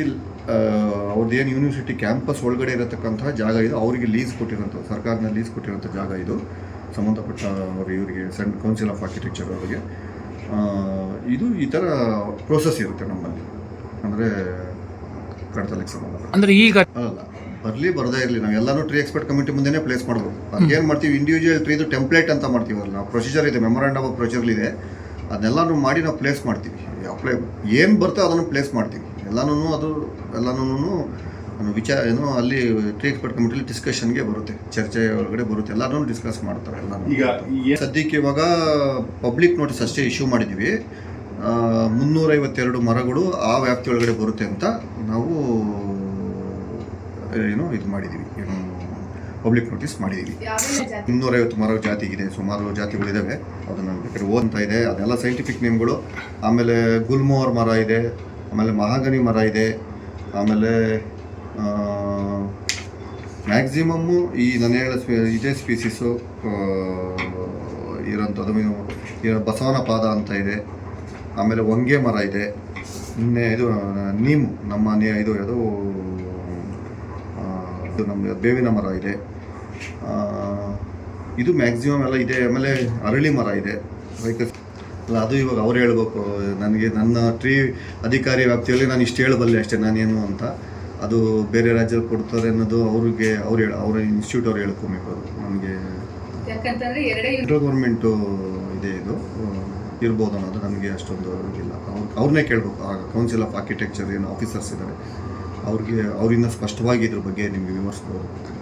University ಅವ್ರದ್ದು ಏನು university campus ಒಳಗಡೆ ಇರತಕ್ಕಂತಹ ಜಾಗ ಇದು ಅವರಿಗೆ ಲೀಸ್ ಕೊಟ್ಟಿರೋಂಥ ಸರ್ಕಾರನ ಲೀಸ್ ಕೊಟ್ಟಿರೋಂಥ ಜಾಗ ಇದು ಸಂಬಂಧಪಟ್ಟ ಅವರು ಇವರಿಗೆ ಸೆಂಟ್ ಕೌನ್ಸಿಲ್ ಆಫ್ ಆರ್ಕಿಟೆಕ್ಚರ್ ಅವರಿಗೆ. ಇದು ಈ ಥರ ಪ್ರೋಸೆಸ್ ಇರುತ್ತೆ ನಮ್ಮಲ್ಲಿ. ಅಂದರೆ ಕಡತಲಕ್ಕೆ ಸಂಬಂಧ ಅಂದರೆ ಈಗ ಅಲ್ಲ ಬರಲಿ ಬರದೇ ಇರಲಿ ನಾವು ಎಲ್ಲರೂ ಟ್ರೀ ಎಕ್ಸ್ಪರ್ಟ್ ಕಮಿಟಿ ಮುಂದೆನೇ ಪ್ಲೇಸ್ ಮಾಡ್ಬೋದು. ಅದಕ್ಕೆ ಏನು ಮಾಡ್ತೀವಿ ಇಂಡಿವಿಜುವಲ್ ಟ್ರೀದು ಟೆಂಪ್ಲೇಟ್ ಅಂತ ಮಾಡ್ತೀವಲ್ಲ ನಾವು ಪ್ರೊಸೀಜರ್ ಇದೆ ಮೆಮೊರಾಂಡಮ್ ಆಫ್ ಪ್ರೊಸೀಜರ್ ಇದೆ ಅದನ್ನೆಲ್ಲನೂ ಮಾಡಿ ನಾವು ಪ್ಲೇಸ್ ಮಾಡ್ತೀವಿ. ಅಪ್ಲೈ ಏನು ಬರ್ತೋ ಅದನ್ನು ಪ್ಲೇಸ್ ಮಾಡ್ತೀವಿ. ಎಲ್ಲನೂ ಅದು ಎಲ್ಲನೂ ವಿಚಾರ ಏನು ಅಲ್ಲಿ ಟ್ರೀಟ್ ಎಕ್ಸ್ಪರ್ಟ್ ಕಮಿಟಿಲಿ ಡಿಸ್ಕಷನ್ಗೆ ಬರುತ್ತೆ ಚರ್ಚೆ ಒಳಗಡೆ ಬರುತ್ತೆ ಎಲ್ಲರೂ ಡಿಸ್ಕಸ್ ಮಾಡ್ತಾರೆ ಎಲ್ಲ ಈಗ ಸದ್ಯಕ್ಕೆ ಇವಾಗ ಪಬ್ಲಿಕ್ ನೋಟಿಸ್ ಅಷ್ಟೇ ಇಶ್ಯೂ ಮಾಡಿದ್ದೀವಿ ಮುನ್ನೂರೈವತ್ತೆರಡು ಮರಗಳು ಆ ವ್ಯಾಪ್ತಿ ಒಳಗಡೆ ಬರುತ್ತೆ ಅಂತ ನಾವು ಏನು ಇದು ಮಾಡಿದ್ದೀವಿ ಏನು ಪಬ್ಲಿಕ್ ನೋಟಿಸ್ ಮಾಡಿದ್ದೀವಿ ಮರ ಜಾತಿ? ಇನ್ನೂರೈವತ್ತು ಮರ ಜಾತಿಗಿದೆ ಸುಮಾರು ಜಾತಿಗಳಿದ್ದಾವೆ ಅದನ್ನು ಬೇಕಾದ್ರೆ ಓದ್ತಾ ಇದೆ. ಅದೆಲ್ಲ ಸೈಂಟಿಫಿಕ್ ನೇಮ್ಗಳು ಆಮೇಲೆ ಗುಲ್ಮೋರ್ ಮರ ಇದೆ. ಆಮೇಲೆ ಮಹಾಗನಿ ಮರ ಇದೆ. ಆಮೇಲೆ ಮ್ಯಾಕ್ಸಿಮಮ್ಮು ಈ ನಾನು ಹೇಳೋ ಸ್ಪೀ- ಇದೇ ಸ್ಪೀಸೀಸು ಇರೋಂಥದ್ದು. ಇರೋ ಬಸವನ ಪಾದ ಅಂತ ಇದೆ. ಆಮೇಲೆ ಹೊಂಗೆ ಮರ ಇದೆ. ಇನ್ನೇ ಇದು ನೀಮ್ ನೀಮು, ನಮ್ಮ ಇದು ಅದು ಇದು ನಮ್ಮ ಬೇವಿನ ಮರ ಇದೆ. ಇದು ಮ್ಯಾಕ್ಸಿಮಮ್ ಎಲ್ಲ ಇದೆ. ಆಮೇಲೆ ಅರಳಿ ಮರ ಇದೆ. ಅದಕ್ಕೆ ಅಲ್ಲ ಅದು ಇವಾಗ ಅವ್ರು ಹೇಳ್ಬೇಕು ನನಗೆ ನನ್ನ ಟ್ರೀ ಅಧಿಕಾರಿ ವ್ಯಾಪ್ತಿಯಲ್ಲಿ ನಾನು ಇಷ್ಟು ಹೇಳಬಲ್ಲೆ ಅಷ್ಟೇ ನಾನೇನು ಅಂತ. ಅದು ಬೇರೆ ರಾಜ್ಯದಲ್ಲಿ ಕೊಡ್ತಾರೆ ಅನ್ನೋದು ಅವ್ರಿಗೆ ಅವ್ರು ಹೇಳ ಅವರ ಇನ್ಸ್ಟಿಟ್ಯೂಟ್ ಅವ್ರು ಹೇಳ್ಕೊಬೇಕು ಯಾಕಂತಂದ್ರೆ ಎರಡೇ ಸೆಂಟ್ರಲ್ ಗೌರ್ಮೆಂಟು ಇದೆ ಇದು ಇರ್ಬೋದು ಅನ್ನೋದು ನನಗೆ ಅಷ್ಟೊಂದು ಇಲ್ಲ ಅವ್ರು ಅವ್ರನ್ನೇ ಕೇಳಬೇಕು ಆ ಕೌನ್ಸಿಲ್ ಆಫ್ ಆರ್ಕಿಟೆಕ್ಚರ್ ಏನು ಆಫೀಸರ್ಸ್ ಇದ್ದಾರೆ ಅವ್ರಿಗೆ ಅವರಿಂದ ಸ್ಪಷ್ಟವಾಗಿ ಇದ್ರ ಬಗ್ಗೆ ನಿಮಗೆ ವಿವರಿಸ್ಬೋದು